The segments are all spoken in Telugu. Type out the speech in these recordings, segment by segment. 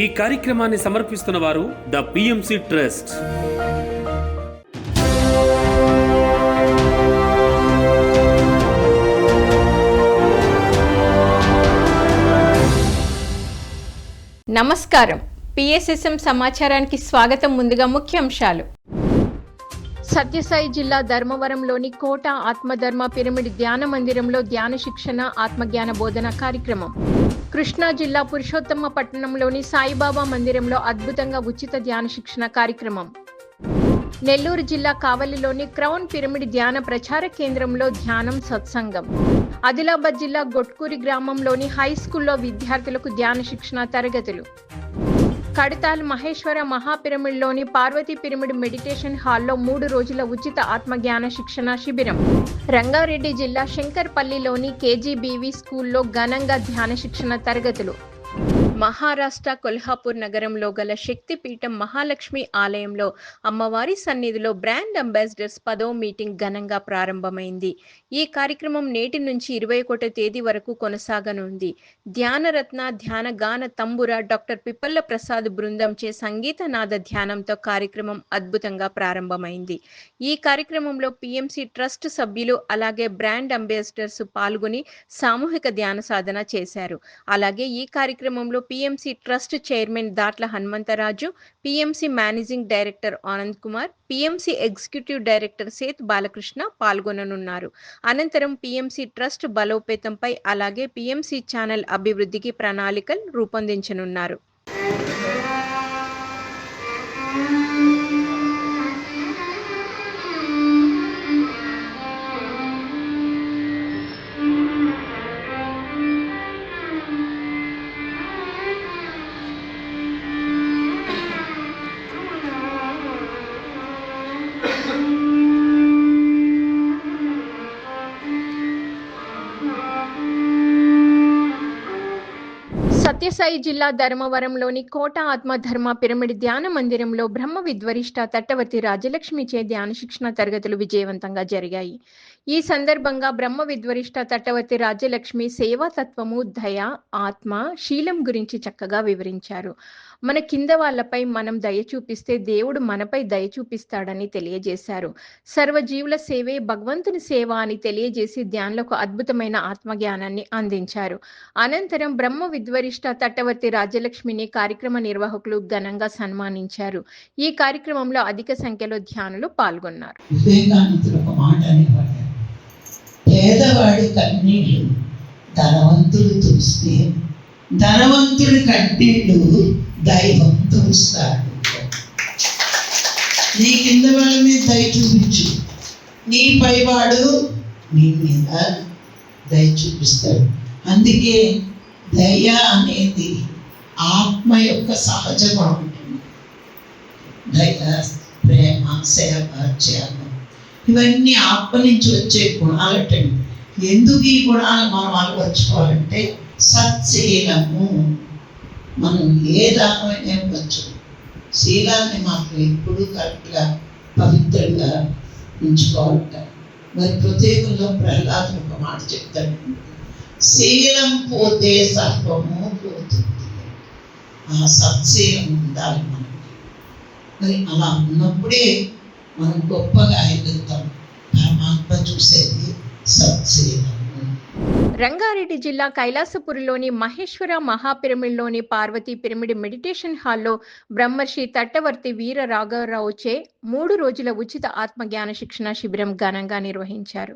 ఈ కార్యక్రమాన్ని సమర్పిస్తున్న వారు ద పిఎంసి ట్రస్ట్ నమస్కారం. పిఎస్ఎస్ఎం సమాచారానికి స్వాగతం ముందుగా ముఖ్యాంశాలు. సత్యసాయి జిల్లా ధర్మవరంలోని కోట ఆత్మధర్మ పిరమిడ్ ధ్యాన మందిరంలో ధ్యాన శిక్షణ ఆత్మజ్ఞాన బోధన కార్యక్రమం. కృష్ణా జిల్లా పురుషోత్తమ పట్టణంలోని సాయిబాబా మందిరంలో అద్భుతంగా ఉచిత ధ్యాన శిక్షణ కార్యక్రమం. నెల్లూరు జిల్లా కావలిలోని క్రౌన్ పిరమిడ్ ధ్యాన ప్రచార కేంద్రంలో ధ్యానం సత్సంగం. ఆదిలాబాద్ జిల్లా గొట్కూరి గ్రామంలోని హై స్కూల్లో విద్యార్థులకు ధ్యాన శిక్షణ తరగతులు. కడతాల్ మహేశ్వర మహాపిరమిడ్లోని పార్వతీ పిరమిడ్ మెడిటేషన్ హాల్లో మూడు రోజుల ఉచిత ఆత్మజ్ఞాన శిక్షణ శిబిరం. రంగారెడ్డి జిల్లా శంకర్పల్లిలోని కేజీబీవీ స్కూల్లో ఘనంగా ధ్యాన శిక్షణ తరగతులు. మహారాష్ట్ర కొల్హాపూర్ నగరంలో గల శక్తిపీఠం మహాలక్ష్మి ఆలయంలో అమ్మవారి సన్నిధిలో బ్రాండ్ అంబాసిడర్స్ పదో మీటింగ్ ఘనంగా ప్రారంభమైంది. ఈ కార్యక్రమం నేటి నుంచి ఇరవై ఒకటో తేదీ వరకు కొనసాగనుంది. ధ్యానరత్న ధ్యాన గాన తంబుర డాక్టర్ పిప్పల్ల ప్రసాద్ బృందంచే సంగీత నాద ధ్యానంతో కార్యక్రమం అద్భుతంగా ప్రారంభమైంది. ఈ కార్యక్రమంలో పిఎంసి ట్రస్ట్ సభ్యులు అలాగే బ్రాండ్ అంబాసిడర్స్ పాల్గొని సామూహిక ధ్యాన సాధన చేశారు. అలాగే ఈ కార్యక్రమంలో PMC trust chairman Datla Hanumantharaju PMC managing director Anand Kumar PMC executive director Seth Balakrishna పాల్గొననున్నారు. అనంతరం పిఎంసి ట్రస్ట్ బలోపేతంపై అలాగే పిఎంసి ఛానల్ అభివృద్ధికి ప్రణాళికలు రూపొందించనున్నారు. సత్యసాయి జిల్లా ధర్మవరంలోని కోట ఆత్మధర్మ పిరమిడ్ ధ్యాన మందిరంలో బ్రహ్మ విద్వరిష్ట తట్టవర్తి రాజలక్ష్మిచే ధ్యాన శిక్షణ తరగతులు విజయవంతంగా జరిగాయి. ఈ సందర్భంగా బ్రహ్మ విద్వరిష్ట తట్టవర్తి రాజ్యలక్ష్మి సేవా తత్వము దయ ఆత్మ శీలం గురించి చక్కగా వివరించారు. మన కింద వాళ్ళపై మనం దయ చూపిస్తే దేవుడు మనపై దయ చూపిస్తాడని తెలియజేశారు. సర్వజీవుల సేవే భగవంతుని సేవ అని తెలియజేసి ధ్యానులకు అద్భుతమైన ఆత్మజ్ఞానాన్ని అందించారు. అనంతరం బ్రహ్మ విద్వరిష్ట తట్టవర్తి రాజ్యలక్ష్మిని కార్యక్రమ నిర్వాహకులు ఘనంగా సన్మానించారు. ఈ కార్యక్రమంలో అధిక సంఖ్యలో ధ్యానులు పాల్గొన్నారు వివేకానందుడు ఒక మాట అనేవాడు పేదవాడి కన్నీళ్ళు ధనవంతుడు చూస్తే ధనవంతుడి కన్నీళ్ళు దైవం చూస్తాడు నీ కింద వాళ్ళ మీద దయ చూపించు. నీ పైవాడు నీ మీద దయ చూపిస్తాడు. అందుకే దయ అనేది ఆత్మ యొక్క సహజ గుణం. దయ ప్రేమ సేవ త్యాగ. ఇవన్నీ ఆత్మ నుంచి వచ్చే గుణాలటండి ఎందుకు ఈ గుణాలు మనం అలవర్చుకోవాలంటే సత్శీలము. మనం ఏ దానమైనా ఇవ్వచ్చు శీలాన్ని మాకు ఎప్పుడూ కరెక్ట్గా పవిత్రంగా ఉంచుకోవాలంట. మరి ప్రత్యేకంలో ప్రహ్లాదులు ఒక మాట చెప్తాడు. శీలం పోతే సర్వము పోతుంది. ఆ సత్శీలం ఉండాలి మనకి. మరి అలా ఉన్నప్పుడే మనం గొప్పగా ఎదుగుతాం పరమాత్మ చూసేది సత్శీలము రంగారెడ్డి జిల్లా కైలాసపురిలోని మహేశ్వర మహాపిరమిడ్లోని పార్వతీ పిరమిడ్ మెడిటేషన్ హాల్లో బ్రహ్మర్షి తట్టవర్తి వీర రాఘవరావుచే మూడు రోజుల ఉచిత ఆత్మజ్ఞాన శిక్షణ శిబిరం ఘనంగా నిర్వహించారు.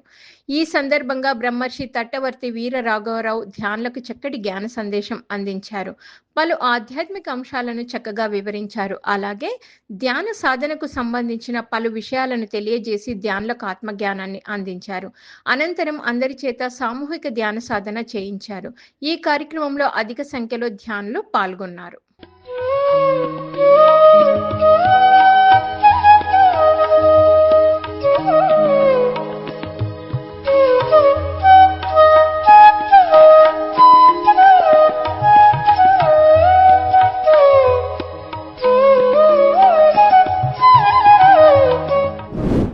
ఈ సందర్భంగా బ్రహ్మర్షి తట్టవర్తి వీర రాఘవరావు ధ్యానులకు చక్కటి జ్ఞాన సందేశం అందించారు. పలు ఆధ్యాత్మిక అంశాలను చక్కగా వివరించారు. అలాగే ధ్యాన సాధనకు సంబంధించిన పలు విషయాలను తెలియజేసి ధ్యానులకు ఆత్మజ్ఞానాన్ని అందించారు. అనంతరం అందరి చేత సామూహిక ధ్యాన సాధన చేయించారు. ఈ కార్యక్రమంలో అధిక సంఖ్యలో ధ్యానులు పాల్గొన్నారు.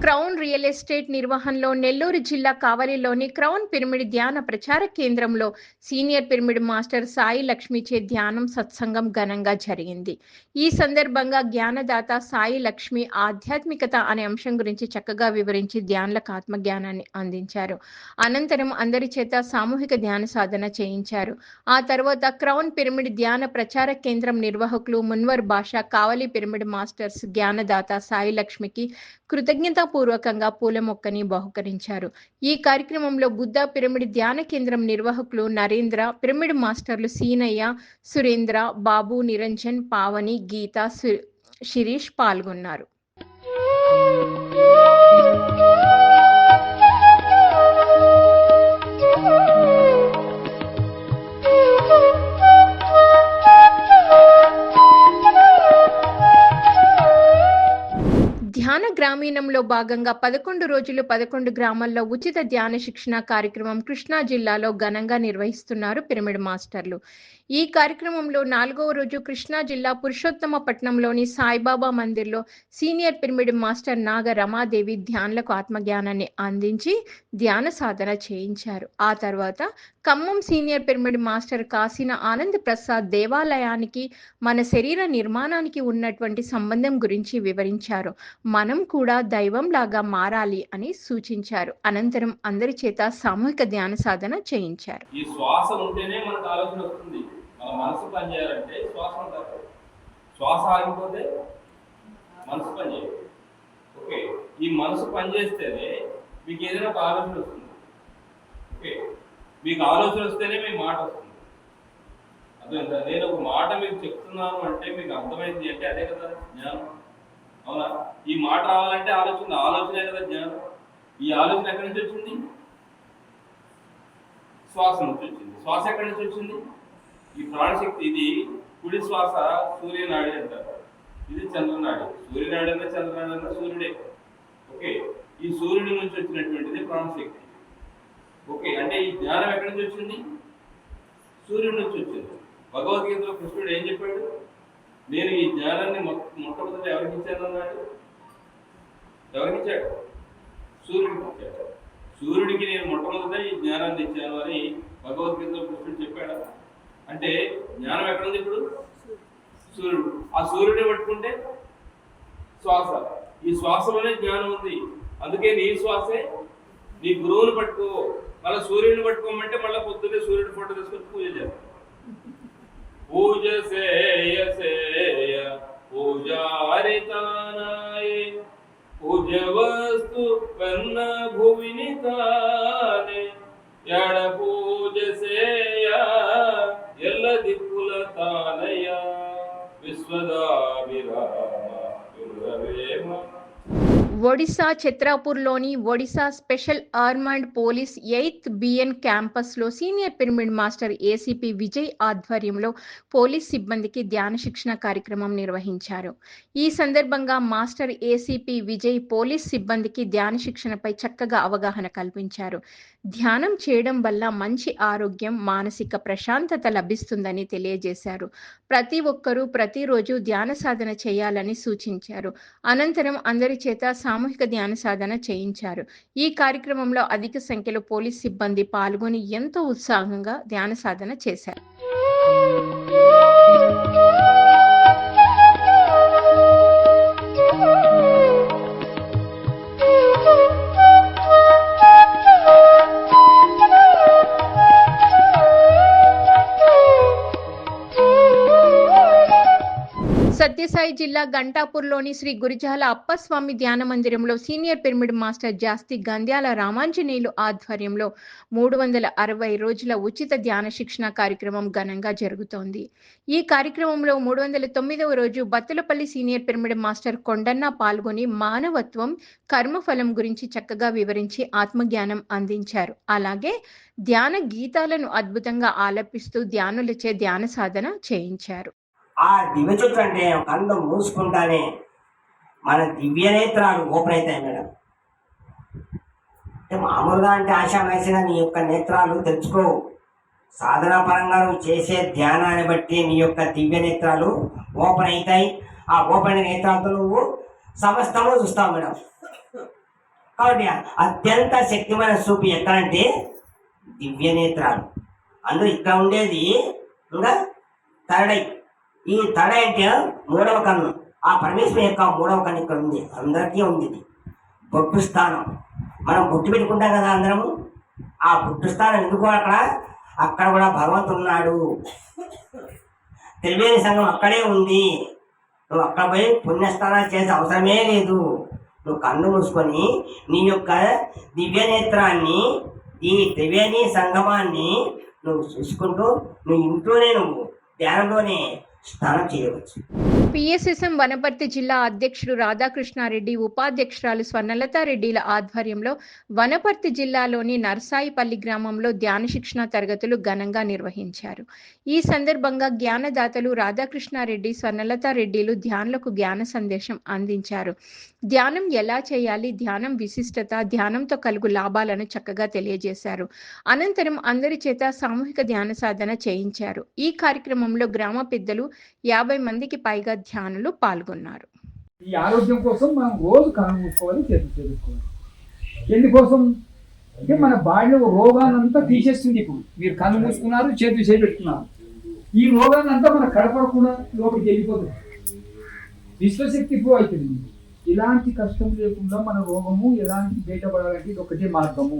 క్రౌన్ రియల్ ఎస్టేట్ నిర్వహణలో నెల్లూరు జిల్లా కావలిలోని క్రౌన్ పిరమిడ్ ధ్యాన ప్రచార కేంద్రంలో సీనియర్ పిరమిడ్ మాస్టర్ సాయి లక్ష్మిచే ధ్యానం సత్సంగం ఘనంగా జరిగింది. ఈ సందర్భంగా జ్ఞానదాత సాయి లక్ష్మి ఆధ్యాత్మికత అనే అంశం గురించి చక్కగా వివరించి ధ్యానులకు ఆత్మజ్ఞానాన్ని అందించారు. అనంతరం అందరి చేత సామూహిక ధ్యాన సాధన చేయించారు. ఆ తర్వాత క్రౌన్ పిరమిడ్ ధ్యాన ప్రచార కేంద్రం నిర్వాహకులు మున్వర్ భాష కావలి పిరమిడ్ మాస్టర్స్ జ్ఞానదాత సాయి లక్ష్మికి కృతజ్ఞతాపూర్వకంగా పూల మొక్కని బహుకరించారు. ఈ కార్యక్రమంలో బుద్ధ పిరమిడ్ ధ్యాన కేంద్రం నిర్వాహకులు నరేంద్ర పిరమిడ్ మాస్టర్లు సీనయ్య సురేంద్ర బాబు నిరంజన్ పావని గీత శిరీష్ పాల్గొన్నారు. గ్రామీణంలో భాగంగా పదకొండు రోజులు పదకొండు గ్రామాల్లో ఉచిత ధ్యాన శిక్షణ కార్యక్రమం కృష్ణా జిల్లాలో ఘనంగా నిర్వహిస్తున్నారు పిరమిడ్ మాస్టర్లు. ఈ కార్యక్రమంలో నాలుగవ రోజు కృష్ణా జిల్లా పురుషోత్తమ పట్నంలోని Saibaba మందిర్లో senior pyramid master Naga Ramadevi ధ్యానులకు ఆత్మజ్ఞానాన్ని అందించి ధ్యాన సాధన చేయించారు. ఆ తర్వాత ఖమ్మం సీనియర్ పిరమిడ్ మాస్టర్ కాసిన ఆనంద్ ప్రసాద్ దేవాలయానికి మన శరీర నిర్మాణానికి ఉన్నటువంటి సంబంధం గురించి వివరించారు. మనం కూడా దైవంలాగా మారాలి అని సూచించారు. అనంతరం అందరి చేత సామూహిక ధ్యాన సాధన చేయించారు. ఈ శ్వాస ఉంటేనే మనకు ఆలోచన వస్తుంది. మన మనసు పనిచేయాలంటే శ్వాస ఉండాలి. శ్వాస ఆగిపోతే మనసు పనిచేయదు ఓకే. ఈ మనసు పనిచేస్తేనే మీకు ఏదైనా ఒక ఆలోచన వస్తుంది. ఓకే. మీకు ఆలోచన వస్తేనే మీ మాట వస్తుంది. అర్థమైందా నేను ఒక మాట మీకు చెప్తున్నాను అంటే మీకు అర్థమైంది అంటే అదే కదా జ్ఞానం. అవునా? ఈ మాట రావాలంటే ఆలోచన ఆలోచనే కదా జ్ఞానం ఈ ఆలోచన ఎక్కడి నుంచి వచ్చింది? శ్వాస నుంచి వచ్చింది. శ్వాస ఎక్కడి నుంచి వచ్చింది? ఈ ప్రాణశక్తి ఇది కుడి శ్వాస సూర్యనాడి అంటారు. ఇది చంద్రనాడి. సూర్యనాడి అన్న చంద్రనాడి అన్న సూర్యుడే. ఓకే. ఈ సూర్యుడి నుంచి వచ్చినటువంటిది ప్రాణశక్తి. ఓకే. అంటే ఈ జ్ఞానం ఎక్కడి నుంచి వచ్చింది? సూర్యుడి నుంచి వచ్చింది. భగవద్గీతలో కృష్ణుడు ఏం చెప్పాడు? నేను ఈ జ్ఞానాన్ని మొట్టమొదటి మొట్టమొదట ఎవరికి ఇచ్చాను అన్నాడు? ఎవరికి ఇచ్చాడు సూర్యుడికి ఇచ్చాడు సూర్యుడికి నేను మొట్టమొదట ఈ జ్ఞానాన్ని ఇచ్చాను అని భగవద్గీతలో కృష్ణుడు చెప్పాడు. అంటే జ్ఞానం ఎక్కడుంది ఇప్పుడు? సూర్యుడు. ఆ సూర్యుడిని పట్టుకుంటే శ్వాస. ఈ శ్వాసలోనే జ్ఞానం ఉంది. అందుకే నీ శ్వాసే నీ గురువుని పట్టుకో. మళ్ళీ సూర్యుడిని పట్టుకోమంటే మళ్ళీ పొద్దున్నే సూర్యుడి ఫోటో తీసుకొని పూజ చేస్తాం. పూజ సేయ సేయ పూజారితానాయ పూజ వస్తు కన్న భువిని తానే ఎడ పూజ సేయ ఎల్ల దిక్కుల తానయ విశ్వదాభిరామ వినురవేమ Odisha చిత్రాపూర్లోని Odisha special armed police eighth BN క్యాంపస్లో senior pyramid master ACP Vijay ఆధ్వర్యంలో పోలీస్ సిబ్బందికి ధ్యాన శిక్షణ కార్యక్రమం నిర్వహించారు. ఈ సందర్భంగా మాస్టర్ ఏసీపీ విజయ్ పోలీస్ సిబ్బందికి ధ్యాన శిక్షణపై చక్కగా అవగాహన కల్పించారు. ధ్యానం చేయడం వల్ల మంచి ఆరోగ్యం మానసిక ప్రశాంతత లభిస్తుందని తెలియజేశారు. ప్రతి ఒక్కరూ ప్రతిరోజు ధ్యాన సాధన చేయాలని సూచించారు. అనంతరం అందరి చేత సామూహిక ధ్యాన సాధన చేయించారు. ఈ కార్యక్రమంలో అధిక సంఖ్యలో పోలీస్ సిబ్బంది పాల్గొని ఎంతో ఉత్సాహంగా ధ్యాన సాధన చేశారు. సత్యసాయి జిల్లా గంటాపూర్లోని శ్రీ గురిజాల అప్పస్వామి ధ్యాన మందిరంలో senior pyramid master Jasti Gandhyala Ramanjaneyulu ఆధ్వర్యంలో మూడు వందల అరవై రోజుల ఉచిత ధ్యాన శిక్షణ కార్యక్రమం ఘనంగా జరుగుతోంది. ఈ కార్యక్రమంలో మూడు వందల తొమ్మిదవ రోజు Battulapalli senior pyramid master Kondanna పాల్గొని మానవత్వం కర్మఫలం గురించి చక్కగా వివరించి ఆత్మజ్ఞానం అందించారు. అలాగే ధ్యాన గీతాలను అద్భుతంగా ఆలపిస్తూ ధ్యానులచే ధ్యాన సాధన చేయించారు. ఆ దివ్య చుట్టూ అంటే కళ్ళు మూసుకుంటానే మన దివ్య నేత్రాలు ఓపెన్ అవుతాయి మేడం. అంటే మామూలుగా అంటే ఆశామేసిన నీ యొక్క నేత్రాలు తెరుచుకోవు సాధనా పరంగా నువ్వు చేసే ధ్యానాన్ని బట్టి నీ యొక్క దివ్య నేత్రాలు ఓపెన్ అవుతాయి. ఆ ఓపెన్ నేత్రాలతో నువ్వు సమస్తము చూస్తావు మేడం. కాబట్టి అత్యంత శక్తిమైన చూపు ఎక్కడంటే దివ్య నేత్రాలు. అందులో ఇక్కడ ఉండేది ఇంకా తరడై. ఈ తడ అంటే మూడవ కన్ను. ఆ పరమేశ్వరం యొక్క మూడవ కన్ను ఇక్కడ ఉంది. అందరికీ ఉంది ఇది. బొట్టు స్థానం. మనం బొట్టు పెట్టుకుంటాం కదా అందరము. ఆ బొట్టు స్థానం ఎందుకు అక్కడ? అక్కడ కూడా భగవంతుడు ఉన్నాడు. త్రివేణి సంఘం అక్కడే ఉంది. నువ్వు అక్కడ పోయి పుణ్యస్నానాలు చేసే అవసరమే లేదు. నువ్వు కన్ను మూసుకొని నీ యొక్క దివ్య నేత్రాన్ని ఈ త్రివేణి సంగమాన్ని నువ్వు చూసుకుంటూ నువ్వు ఇంట్లోనే నువ్వు. ధ్యానంలోనే స్నానం చేయవచ్చు. పిఎస్ఎస్ఎం వనపర్తి జిల్లా అధ్యక్షుడు రాధాకృష్ణారెడ్డి ఉపాధ్యక్షురాలు స్వర్ణలతారెడ్డిల ఆధ్వర్యంలో వనపర్తి జిల్లాలోని నర్సాయిపల్లి గ్రామంలో ధ్యాన శిక్షణ తరగతులు ఘనంగా నిర్వహించారు. ఈ సందర్భంగా జ్ఞానదాతలు రాధాకృష్ణారెడ్డి స్వర్ణలతారెడ్డిలు ధ్యానులకు జ్ఞాన సందేశం అందించారు. ధ్యానం ఎలా చేయాలి? ధ్యానం విశిష్టత ధ్యానంతో కలుగు లాభాలను చక్కగా తెలియజేశారు. అనంతరం అందరి చేత సామూహిక ధ్యాన సాధన చేయించారు. ఈ కార్యక్రమంలో గ్రామ పెద్దలు యాభై మందికి పైగా ధ్యానులు పాల్గొన్నారు. ఈ ఆరోగ్యం కోసం మనం రోజు కన్ను మూసుకోవాలి చేతులు చేసుకోవాలి ఎందుకోసం? అంటే మన బాడీలో రోగానంతా తీసేస్తుంది ఇప్పుడు. మీరు కన్ను మూసుకున్నారు చేతులు చేపెట్టుకున్నారు ఈ రోగాలంతా మన కడపడకుండా లోపలికి వెళ్ళిపోతుంది. విశ్వశక్తి ప్రో అవుతుంది ఇలాంటి కష్టం లేకుండా మన రోగము ఎలాంటి బయటపడాలంటే ఇది ఒకటే మార్గము.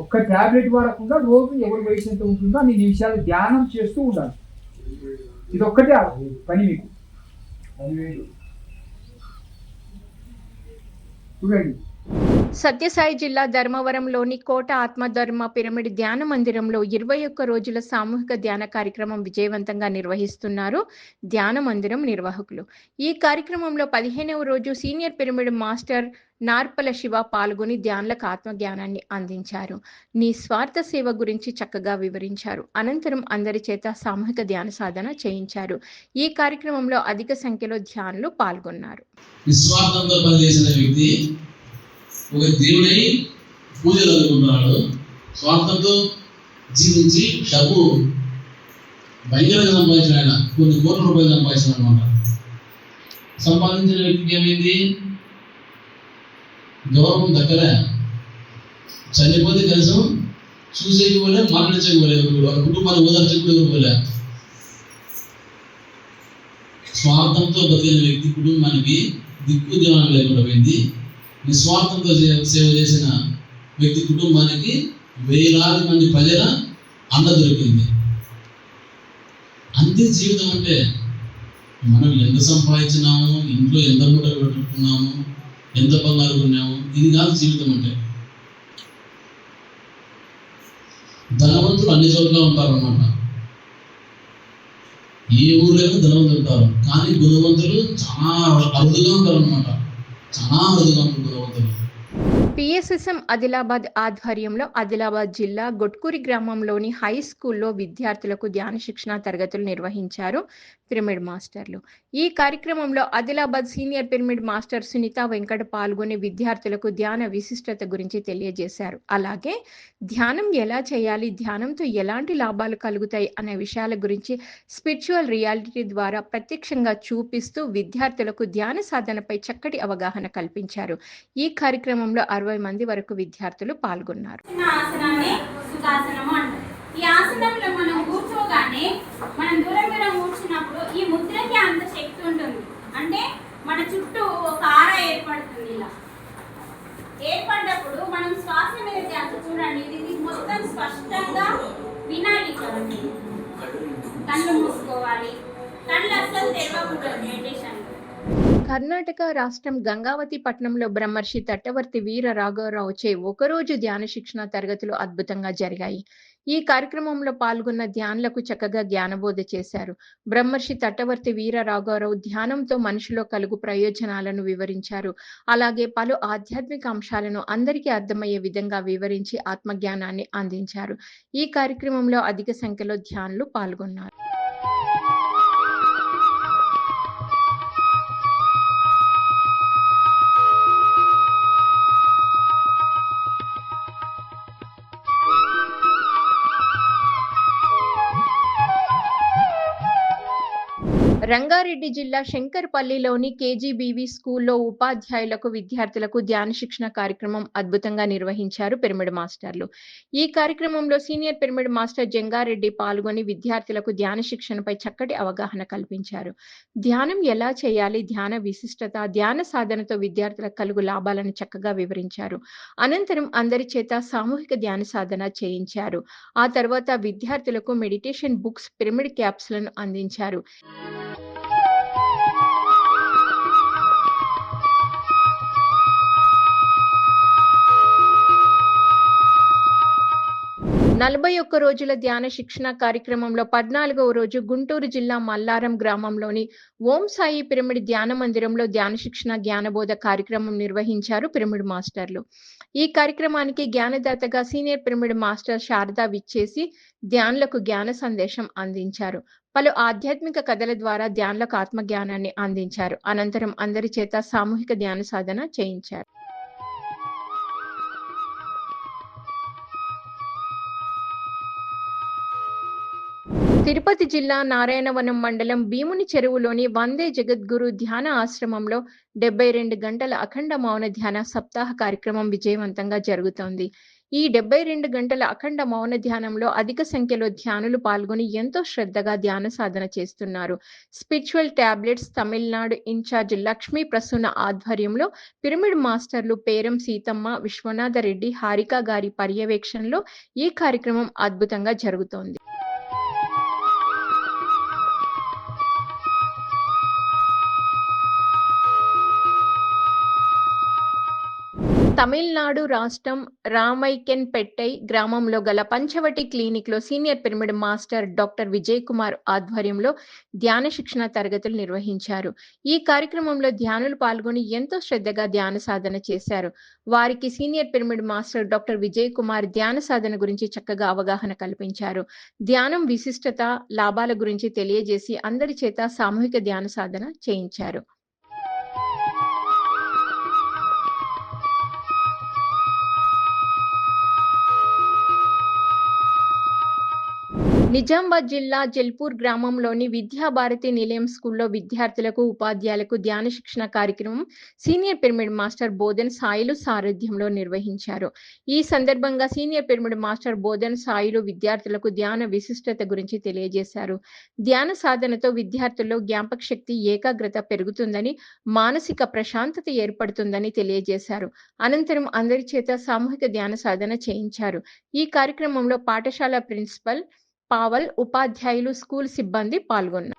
ఒక్క టాబ్లెట్ వాడకుండా రోజు ఎవరి వయసు ఎంత ఉంటుందో మీ నిమిషాలు ధ్యానం చేస్తూ ఉండాలి. ఇది ఒక్కటే పని మీకు. చూడండి. సత్యసాయి జిల్లా ధర్మవరంలోని కోట ఆత్మధర్మ పిరమిడ్ ధ్యాన మందిరంలో ఇరవై ఒక్క రోజుల సామూహిక ధ్యాన కార్యక్రమం విజయవంతంగా నిర్వహిస్తున్నారు ధ్యాన మందిరం నిర్వాహకులు. ఈ కార్యక్రమంలో పదిహేనవ రోజు senior pyramid master Narpala Shiva పాల్గొని ధ్యానులకు ఆత్మజ్ఞానాన్ని అందించారు. నీ స్వార్థ సేవ గురించి చక్కగా వివరించారు. అనంతరం అందరి చేత సామూహిక ధ్యాన సాధన చేయించారు. ఈ కార్యక్రమంలో అధిక సంఖ్యలో ధ్యానులు పాల్గొన్నారు. నిస్వార్థంతో పనిచేసిన వ్యక్తి ఒక దేవుడై పూజలు అనుకున్నాడు స్వార్థంతో జీవించి డబ్బు భయంకరంగా సంపాదించిన ఆయన. కొన్ని కోట్ల రూపాయలు సంపాదించిన అనమాట సంపాదించిన వ్యక్తికి ఏమైంది? గౌరవం దక్కలే. చనిపోతే కనీసం చూసేకి పోలే మాట్లాడించక పోలే వాళ్ళ కుటుంబాన్ని ఓదార్చకు ఎవరు పోలే స్వార్థంతో బతికిన వ్యక్తి కుటుంబానికి దిక్కు దేవనం లేకుండా పోయింది. నిస్వార్థంతో సేవ చేసిన వ్యక్తి కుటుంబానికి వేలాది మంది ప్రజల అన్న దొరికింది. అంతే జీవితం అంటే మనం ఎంత సంపాదించినాము ఇంట్లో ఎంత మూట పెట్టుకున్నాము ఎంత బంగారు కొన్నాము ఇది కాదు జీవితం అంటే. ధనవంతులు అన్ని చోట్ల ఉంటారు అన్నమాట ఏ ఊర్లోనూ ధనవంతులు ఉంటారు. కానీ గుణవంతులు చాలా అరుదుగా ఉంటారు అన్నమాట చాలా అరుదుగా ఉంటారు పిఎస్ఎస్ఎం ఆదిలాబాద్ ఆధ్వర్యంలో ఆదిలాబాద్ జిల్లా గొట్కూరి గ్రామంలోని హై స్కూల్లో విద్యార్థులకు ధ్యాన శిక్షణ తరగతులు నిర్వహించారు పిరమిడ్ మాస్టర్లు. ఈ కార్యక్రమంలో Adilabad senior pyramid master Sunitha Venkata పాల్గొని విద్యార్థులకు ధ్యాన విశిష్టత గురించి తెలియజేశారు. అలాగే ధ్యానం ఎలా చేయాలి ధ్యానంతో ఎలాంటి లాభాలు కలుగుతాయి అనే విషయాల గురించి స్పిరిచువల్ రియాలిటీ ద్వారా ప్రత్యక్షంగా చూపిస్తూ విద్యార్థులకు ధ్యాన సాధనపై చక్కటి అవగాహన కల్పించారు. ఈ కార్యక్రమంలో అరవై మంది వరకు విద్యార్థులు పాల్గొన్నారు. ఈ ఆసనంలో మనం కూర్చోగానే మనం దూరం దూరం కూర్చున్నప్పుడు ఈ ముద్రకి అంత శక్తి ఉంటుంది. అంటే మన చుట్టూ ఒక ఆర ఏర్పడుతుంది ఇలా. ఏర్పడ్డప్పుడు మనం శ్వాస మీద ధ్యాస చూడండి. ఇది మొత్తం స్పష్టంగా వినాలి కదండి కళ్ళు మూసుకోవాలి. కళ్ళు అసలు తెరవకూడదు మెడిటేషన్ కర్ణాటక రాష్ట్రం గంగావతి పట్టణంలో బ్రహ్మర్షి తట్టవర్తి వీర రాఘవరావు చే ఒకరోజు ధ్యాన శిక్షణ తరగతులు అద్భుతంగా జరిగాయి. ఈ కార్యక్రమంలో పాల్గొన్న ధ్యానులకు చక్కగా జ్ఞానబోధ చేశారు. బ్రహ్మర్షి తట్టవర్తి వీర రాఘవరావు ధ్యానంతో మనిషిలో కలుగు ప్రయోజనాలను వివరించారు. అలాగే పలు ఆధ్యాత్మిక అంశాలను అందరికీ అర్థమయ్యే విధంగా వివరించి ఆత్మజ్ఞానాన్ని అందించారు. ఈ కార్యక్రమంలో అధిక సంఖ్యలో ధ్యానులు పాల్గొన్నారు. రంగారెడ్డి జిల్లా శంకర్పల్లిలోని కేజీబీవీ స్కూల్లో ఉపాధ్యాయులకు విద్యార్థులకు ధ్యాన శిక్షణ కార్యక్రమం అద్భుతంగా నిర్వహించారు పిరమిడ్ మాస్టర్లు. ఈ కార్యక్రమంలో సీనియర్ పిరమిడ్ మాస్టర్ జంగారెడ్డి పాల్గొని విద్యార్థులకు ధ్యాన శిక్షణపై చక్కటి అవగాహన కల్పించారు. ధ్యానం ఎలా చేయాలి? ధ్యాన విశిష్టత ధ్యాన సాధనతో విద్యార్థులకు కలుగు లాభాలను చక్కగా వివరించారు. అనంతరం అందరి చేత సామూహిక ధ్యాన సాధన చేయించారు. ఆ తర్వాత విద్యార్థులకు మెడిటేషన్ బుక్స్ పిరమిడ్ క్యాప్స్లను అందించారు. నలభై ఒక్క రోజుల ధ్యాన శిక్షణ కార్యక్రమంలో పద్నాలుగవ రోజు గుంటూరు జిల్లా మల్లారం గ్రామంలోని ఓం సాయి పిరమిడ్ ధ్యాన మందిరంలో ధ్యాన శిక్షణ జ్ఞానబోధ కార్యక్రమం నిర్వహించారు పిరమిడ్ మాస్టర్లు. ఈ కార్యక్రమానికి జ్ఞానదాతగా సీనియర్ పిరమిడ్ మాస్టర్ శారద విచ్చేసి ధ్యానులకు జ్ఞాన సందేశం అందించారు. పలు ఆధ్యాత్మిక కథల ద్వారా ధ్యానులకు ఆత్మజ్ఞానాన్ని అందించారు. అనంతరం అందరి చేత సామూహిక ధ్యాన సాధన చేయించారు. తిరుపతి జిల్లా నారాయణవనం మండలం భీముని చెరువులోని వందే జగద్గురు ధ్యాన ఆశ్రమంలో డెబ్బై రెండు గంటల అఖండ మౌన ధ్యాన సప్తాహ కార్యక్రమం విజయవంతంగా జరుగుతోంది. ఈ డెబ్బై రెండు గంటల అఖండ మౌన ధ్యానంలో అధిక సంఖ్యలో ధ్యానులు పాల్గొని ఎంతో శ్రద్ధగా ధ్యాన సాధన చేస్తున్నారు. Spiritual tablets Tamil Nadu in-charge Lakshmi Prasuna ఆధ్వర్యంలో పిరమిడ్ మాస్టర్లు పేరం సీతమ్మ విశ్వనాథ రెడ్డి హారిక గారి పర్యవేక్షణలో ఈ కార్యక్రమం అద్భుతంగా జరుగుతోంది. తమిళనాడు రాష్ట్రం రామైకెన్పెట్టై గ్రామంలో గల Panchavati క్లినిక్లో senior pyramid master doctor Vijay Kumar ఆధ్వర్యంలో ధ్యాన శిక్షణ తరగతులు నిర్వహించారు. ఈ కార్యక్రమంలో ధ్యానులు పాల్గొని ఎంతో శ్రద్ధగా ధ్యాన సాధన చేశారు. వారికి senior pyramid master doctor Vijay Kumar ధ్యాన సాధన గురించి చక్కగా అవగాహన కల్పించారు. ధ్యానం విశిష్టత లాభాల గురించి తెలియజేసి అందరి చేత సామూహిక ధ్యాన సాధన చేయించారు. నిజామాబాద్ జిల్లా జల్పూర్ గ్రామంలోని విద్యాభారతి నిలయం స్కూల్లో విద్యార్థులకు ఉపాధ్యాయులకు ధ్యాన శిక్షణ కార్యక్రమం senior pyramid master Bodhan Sailu సారథ్యంలో నిర్వహించారు. ఈ సందర్భంగా senior pyramid master Bodhan Sailu విద్యార్థులకు ధ్యాన విశిష్టత గురించి తెలియజేశారు. ధ్యాన సాధనతో విద్యార్థుల్లో జ్ఞాపక శక్తి ఏకాగ్రత పెరుగుతుందని మానసిక ప్రశాంతత ఏర్పడుతుందని తెలియజేశారు. అనంతరం అందరి చేత సామూహిక ధ్యాన సాధన చేయించారు. ఈ కార్యక్రమంలో పాఠశాల ప్రిన్సిపల్ పావల్ ఉపాధ్యాయులు స్కూల్ సిబ్బంది పాల్గొన్నారు.